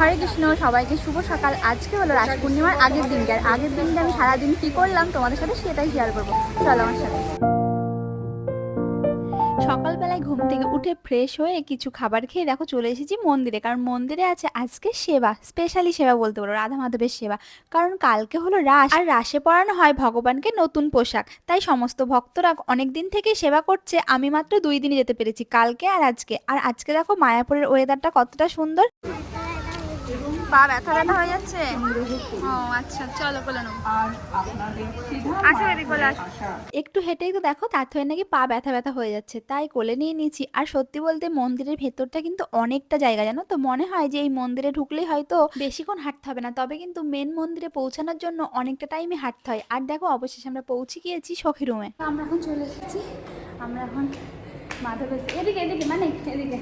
হরে কৃষ্ণ, সবাইকে শুভ সকাল। আজকে হলো রাজ পূর্ণিমার আগের দিনকে আর আগের দিনকে আমি সারাদিন কি করলাম তোমাদের সাথে সেটাই শেয়ার করব। চলো আমার সাথে। সকালবেলায় ঘুম থেকে উঠে ফ্রেশ হয়ে কিছু খাবার খেয়ে দেখো চলে এসেছি মন্দিরে। কারণ মন্দিরে আছে আজকে সেবা স্পেশালি সেবা বলতে পারো, রাধা মাধবের সেবা। কারণ কালকে হলো রাস, আর রাসে পরানো হয় ভগবানকে নতুন পোশাক। তাই সমস্ত ভক্তরা অনেক দিন থেকে সেবা করছে। আমি মাত্র দুই দিনই যেতে পেরেছি, কালকে আর আজকে। আর আজকে দেখো মায়াপুরের ওয়েদারটা কতটা সুন্দর। পা ব্যথা ব্যথা হয়ে যাচ্ছে? ও আচ্ছা চলো বলে বলে একটু হেঁটেই তো দেখো তার হয়ে নাকি পা ব্যথা ব্যথা হয়ে যাচ্ছে। তাই কোলে নিয়ে নিয়েছি। আর সত্যি বলতে মন্দিরের ভেতরটা কিন্তু অনেকটা জায়গা জানো তো? মনে হয় যে এই মন্দিরে ঢুকলেই হয়তো বেশিক্ষণ হাঁটতে হবে না। তবে কিন্তু মেন মন্দিরে পৌঁছানোর জন্য অনেকটা টাইমে হাঁটতে হয়। আর দেখো অবশেষে আমরা পৌঁছে গিয়েছি সখী রুমে আমরা এখন চলে এসেছি। আমরা এখন মাধবের এদিকে এদিকে মানে এদিকে।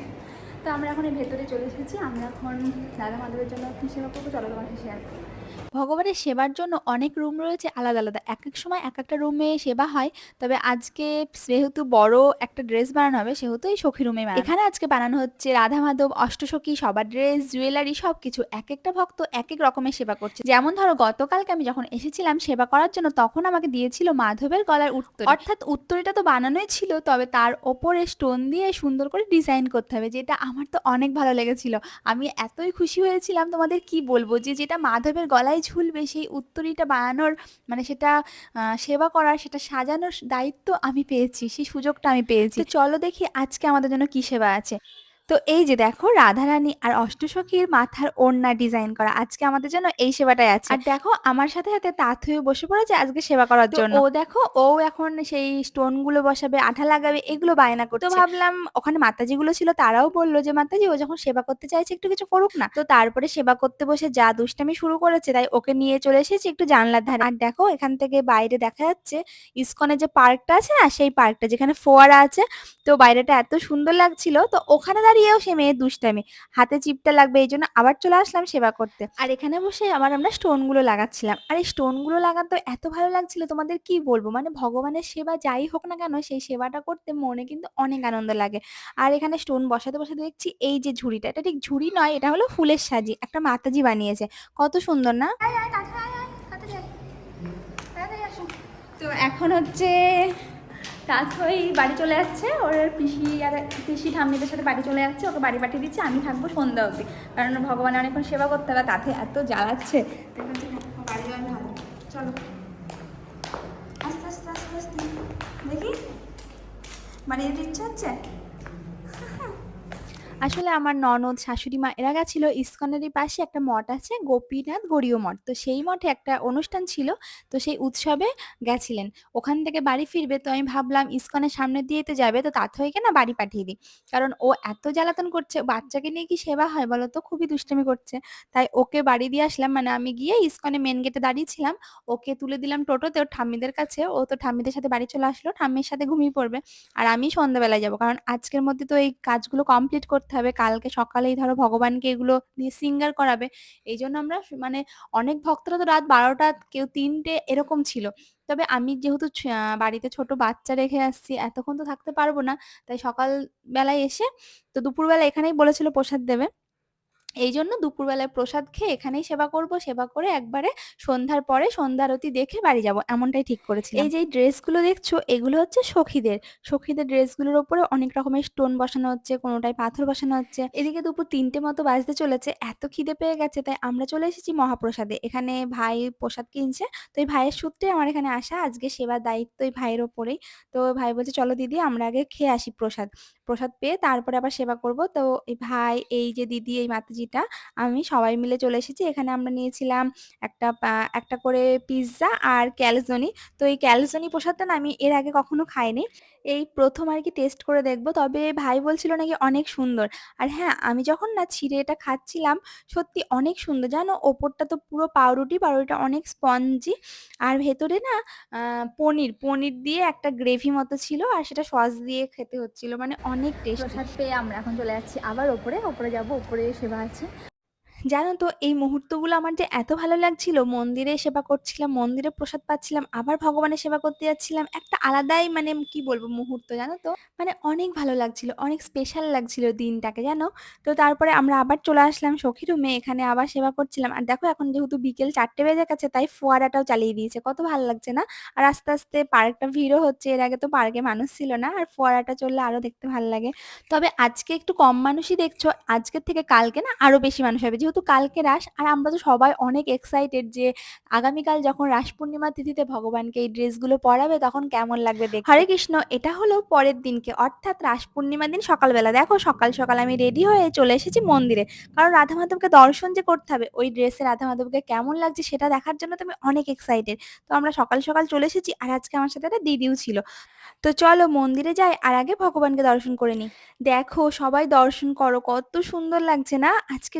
তো আমরা এখন এই ভেতরে চলে এসেছি। আমরা এখন দাদা মাধবের জন্য কী সেবা চলো তোমার শেয়ার ভগবানের সেবার জন্য অনেক রুম রয়েছে আলাদা আলাদা। এক এক সময় এক একটা রুমে সেবা হয়। তবে আজকে যেহেতু বড় একটা ড্রেস বানানো হবে, সেহেতু এই সখী রুমে এখানে আজকে বানানো হচ্ছে রাধা মাধব, অষ্টসখী, সবার ড্রেস জুয়েলারি সব কিছু এক একটা ভক্ত এক এক রকমের সেবা করছে। যেমন ধরো, গতকালকে আমি যখন এসেছিলাম সেবা করার জন্য, তখন আমাকে দিয়েছিল মাধবের গলার উত্তর। অর্থাৎ উত্তরটা তো বানানোই ছিল, তবে তার ওপরে স্টোন দিয়ে সুন্দর করে ডিজাইন করতে হবে, যেটা আমার তো অনেক ভালো লেগেছিল। আমি এতই খুশি হয়েছিলাম, তোমাদের কি বলব? যে যেটা মাধবের গলায় ঝুলবে, সেই উত্তরীটা বানানোর মানে সেটা সেবা করার, সেটা সাজানোর দায়িত্ব আমি পেয়েছি, সেই সুযোগটা আমি পেয়েছি। চলো দেখি আজকে আমাদের জন্য কি সেবা আছে। তো এই যে দেখো রাধারানী আর অষ্টসখীর মাথার ওড়না ডিজাইন করা। আজকে আমাদের জন্য এই সেবাটাই আছে। আর দেখো আমার সাথে সাথে তাথুয়ে বসে পড়েছে আজকে সেবা করার জন্য। ও দেখো ও এখন সেই স্টোনগুলো বসাবে আঠা লাগাবে এগুলো বায়না করতে ভাবলাম ওখানে মাতাজি গুলো ছিল তারাও বলল যে মাতাজি ও যখন সেবা করতে চাইছে একটু কিছু করুক না। তো তারপরে সেবা করতে বসে যা দুষ্টামি শুরু করেছে তাই ওকে নিয়ে চলে এসেছি একটু জানলার ধারে। আর দেখো এখান থেকে বাইরে দেখা যাচ্ছে ইসকনের যে পার্কটা আছে না সেই পার্কটা যেখানে ফোয়ারা আছে তো বাইরেটা এত সুন্দর লাগছিল। তো ওখানে দাঁড়িয়েও সে মেয়ে দুষ্টামি। হাতে চিপটা লাগবে এই জন্য আবার চলে আসলাম সেবা করতে। আর এখানে বসে আবার আমরা স্টোনগুলো লাগাচ্ছিলাম। আর এই স্টোনগুলো লাগাতে এত ভালো লাগছিল, তোমাদের কি বলব? মানে ভগবানের সেবা যাই হোক না কেন, সেই সেবাটা করতে মনে কিন্তু অনেক আনন্দ লাগে। আর এখানে স্টোন বসাতে বসাতে দেখছি এই যে ঝুড়িটা, এটা ঠিক ঝুড়ি নয়, এটা হলো ফুলের সাজি। একটা মাতাজি বানিয়েছে। কত সুন্দর না? তো এখন হচ্ছে তাথই বাড়ি চলে যাচ্ছে ওর পিসি আর পিসি ঠাম্মিদের সাথে বাড়ি চলে যাচ্ছে ওকে বাড়ি পাঠিয়ে দিচ্ছে, আমি থাকব সন্ধ্যা অবধি। কারণ ভগবানের অনেকক্ষণ সেবা করতে হবে, তাতে এত জ্বালাচ্ছে। বাড়ি ভালো চলো। আস্তে আস্তে আস্তে আস্তে। দেখি। বাড়ি ইচ্ছা হচ্ছে? আসলে আমার ননদ, শাশুড়ি মা এরা গেছিল ইস্কনেরই পাশে একটা মঠ আছে, গোপীনাথ গড়ীয় মঠ। তো সেই মঠে একটা অনুষ্ঠান ছিল, তো সেই উৎসবে গেছিলেন। ওখান থেকে বাড়ি ফিরবে, তো আমি ভাবলাম ইস্কনের সামনে দিয়ে তো যাবে, তো তার থেকে না বাড়ি পাঠিয়ে দিই। কারণ ও এত জ্বালাতন করছে, বাচ্চাকে নিয়ে কি সেবা হয় বলো তো? খুবই দুষ্টামি করছে। তাই ওকে বাড়ি দিয়ে আসলাম মানে আমি গিয়ে ইস্কনে মেন গেটে দাঁড়িয়েছিলাম। ওকে তুলে দিলাম টোটোতে, ওর ঠাম্মিদের কাছে। ও তো ঠাম্মিদের সাথে বাড়ি চলে আসলো, ঠাম্মির সাথে ঘুমিয়ে পড়বে। আর আমি সন্ধ্যাবেলায় যাব, কারণ আজকের মধ্যে তো এই কাজগুলো কমপ্লিট করতে হবে। কালকে সকালেই ধরো ভগবানকে এগুলো নিয়ে সিঙ্গার করাবে। এই জন্য আমরা মানে অনেক ভক্তরা তো রাত বারোটা কেউ তিনটে এরকম ছিল। তবে আমি যেহেতু বাড়িতে ছোট বাচ্চা রেখে আসছি, এতক্ষণ তো থাকতে পারব না। তাই সকাল বেলায় এসে, তো দুপুরবেলা এখানেই বলেছিল প্রসাদ দেবে। এই জন্য দুপুরবেলায় প্রসাদ খেয়ে এখানেই সেবা করব। সেবা করে একবারে সন্ধ্যার পরে সন্ধ্যারতি দেখে বাড়ি যাব। এমনটাই ঠিক করেছিলাম। এই যে ড্রেসগুলো দেখছ, এগুলো হচ্ছে সখীদের। সখীদের ড্রেসগুলোর ওপরে অনেক রকমের স্টোন বসানো হচ্ছে, কোনোটায় পাথর বসানো হচ্ছে। এদিকে দুপুর তিনটে মতো বাজতে চলেছে, এত খিদে পেয়ে গেছে, তাই আমরা চলে এসেছি মহাপ্রসাদে। এখানে ভাই প্রসাদ কিনছে, তো এই ভাইয়ের সূত্রে আমার এখানে আসা, আজকে সেবার দায়িত্ব এই ভাইয়ের ওপরেই। তো ভাই বলছে, চলো দিদি, আমরা আগে খেয়ে আসি প্রসাদ। প্রসাদ পেয়ে তারপরে আবার সেবা করব। তো এই ভাই, এই যে দিদি, এই মাতাজিটা, আমি সবাই মিলে চলে এসেছি। এখানে আমরা নিয়েছিলাম একটা একটা করে পিৎজা আর ক্যালজনি। তো এই ক্যালজনি প্রসাদটা না আমি এর আগে কখনো খাইনি। এই প্রথম আর কি টেস্ট করে দেখব। তবে ভাই বলছিল নাকি অনেক সুন্দর। আর হ্যাঁ আমি যখন না ছিঁড়ে এটা খাচ্ছিলাম, সত্যি অনেক সুন্দর। জানো, ওপরটা তো পুরো পাউরুটি, পাউরুটিটা অনেক স্পঞ্জি আর ভেতরে না পনির পনির দিয়ে একটা গ্রেভি মতো ছিল আর সেটা সস দিয়ে খেতে হচ্ছিল। মানে অনেক টেস্ট পেয়ে আমরা এখন চলে যাচ্ছি আবার ওপরে। ওপরে যাব, ওপরে সেবা আছে। জানো তো, এই মুহূর্তগুলো আমার যে এত ভালো লাগছিল। মন্দিরে সেবা করছিলাম, মন্দিরে প্রসাদ পাচ্ছিলাম, আবার ভগবানের সেবা করতে যাচ্ছিলাম। একটা আলাদাই মানে কি বলব মুহূর্ত, জানো তো? মানে অনেক ভালো লাগছিল, অনেক স্পেশাল লাগছিল দিনটাকে, জানো? তো তারপরে আমরা আবার চলে আসলাম সখী রুমে এখানে আবার সেবা করছিলাম। আর দেখো এখন যেহেতু বিকেল চারটে বেজে গেছে, তাই ফোয়ারাটাও চালিয়ে দিয়েছে। কত ভালো লাগছে না? আর আস্তে আস্তে পার্কটা ভিড়ও হচ্ছে, এর আগে তো পার্কে মানুষ ছিল না, আর ফোয়ারাটা চললে আরও দেখতে ভালো লাগে। তবে আজকে একটু কম মানুষই দেখছ, আজকের থেকে কালকে না আরও বেশি মানুষ হবে। যেহেতু কালকে রাস আর আমরা তো সবাই অনেক এক্সাইটেড যে আগামীকাল যখন রাস পূর্ণিমা তিথিতে ভগবানকে এই ড্রেসগুলো পরাবে, তখন কেমন লাগবে দেখ হরে কৃষ্ণ, এটা হলো পরের দিনকে, অর্থাৎ রাস পূর্ণিমা দিন সকালবেলা। দেখো, সকাল সকাল আমি রেডি হয়ে চলে এসেছি মন্দিরে। কারণ রাধা মাধবকে দর্শন যে করতে হবে, ওই ড্রেসে রাধা মাধবকে কেমন লাগছে সেটা দেখার জন্য তো আমি অনেক এক্সাইটেড তো আমরা সকাল সকাল চলে এসেছি, আর আজকে আমার সাথে একটা দিদিও ছিল। তো চলো মন্দিরে যাই, আর আগে ভগবানকে দর্শন করে নিই। দেখো, সবাই দর্শন করো, কত সুন্দর লাগছে না? আজকে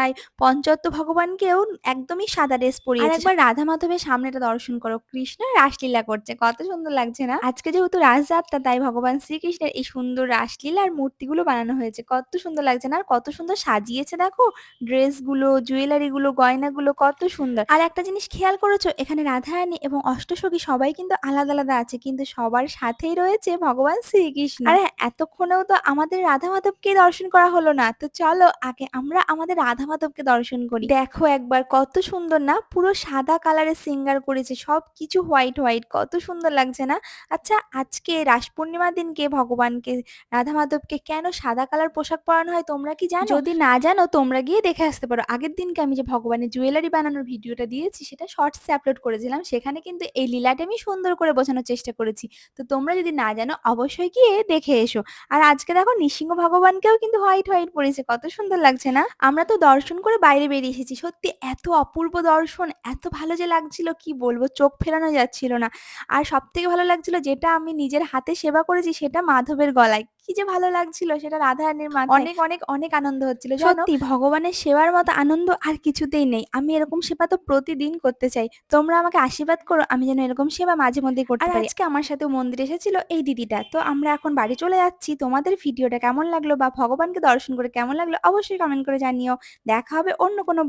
গৌরনিতাই পঞ্চত্ব ভগবানকেও একদমই সাদা ড্রেস পরিয়েছে। আর একবার রাধা মাধবের সামনেটা দর্শন করো। কৃষ্ণ রাসলীলা করছে কত সুন্দর লাগছে না? আজকে যেহেতু রাসযাত্রা তাই ভগবান শ্রীকৃষ্ণের এই সুন্দর রাসলীলার মূর্তিগুলো বানানো হয়েছে। কত সুন্দর লাগছে না? আর কত সুন্দর সাজিয়েছে দেখো? ড্রেসগুলো ড্রেসগুলো জুয়েলারিগুলো গয়নাগুলো কত সুন্দর। আর একটা জিনিস খেয়াল করেছ এখানে রাধারানী এবং অষ্টসখী সবাই কিন্তু আলাদা আলাদা আছে কিন্তু সবার সাথেই রয়েছে ভগবান শ্রীকৃষ্ণ। আর এতক্ষণেও তো আমাদের রাধা মাধবকে দর্শন করা হলো না। তো চলো আগে আমরা আমাদের রাধা মাধবকে দর্শন করি। দেখো একবার কত সুন্দর না? পুরো সাদা কালারের সিঙ্গার করেছে। সব কিছু হোয়াইট হোয়াইট কত সুন্দর লাগছে না? আচ্ছা আজকে রাস পূর্ণিমার দিনকে ভগবানকে রাধা মাধবকে কেন সাদা কালার পোশাক পরানো হয় তোমরা কি জানো? যদি না জানো তোমরা গিয়ে দেখে আসতে পারো। আগের দিনকে আমি যে ভগবানের জুয়েলারি বানানোর ভিডিওটা দিয়েছি সেটা শর্টসে আপলোড করেছিলাম। সেখানে কিন্তু এই লীলাটা আমি সুন্দর করে বোঝানোর চেষ্টা করেছি। তো তোমরা যদি না জানো অবশ্যই গিয়ে দেখে এসো। আর আজকে দেখো নৃসিংহ ভগবানকেও কিন্তু হোয়াইট হোয়াইট পরেছে। কত সুন্দর লাগছে না? আমরা তো দর্শন করে বাইরে বেরিয়ে এসেছি। সত্যি এত অপূর্ব দর্শন, এত ভালো যে লাগছিল, কি বলব? চোখ ফেরানো যাচ্ছিল না। আর সব থেকে ভালো লাগছিল, যেটা আমি নিজের হাতে সেবা করেছি, সেটা মাধবের গলায়। কি যে ভালো লাগছিল সেটা রাধারানীর মাথায়। অনেক অনেক অনেক আনন্দ হচ্ছিল। সত্যি ভগবানের সেবার মতো আনন্দ আর কিছুতেই নেই। আমি এরকম সেবা তো প্রতিদিন করতে চাই। তোমরা আমাকে আশীর্বাদ করো আমি যেন এরকম সেবা মাঝে মধ্যে করতে পারি। আজকে আমার সাথে মন্দিরে এসেছিল এই দিদিটা। তো আমরা এখন বাড়ি চলে যাচ্ছি। তোমাদের ভিডিওটা কেমন লাগল বা ভগবানকে দর্শন করে কেমন লাগল অবশ্যই কমেন্ট করে জানিও। দেখা হবে অন্য কোনো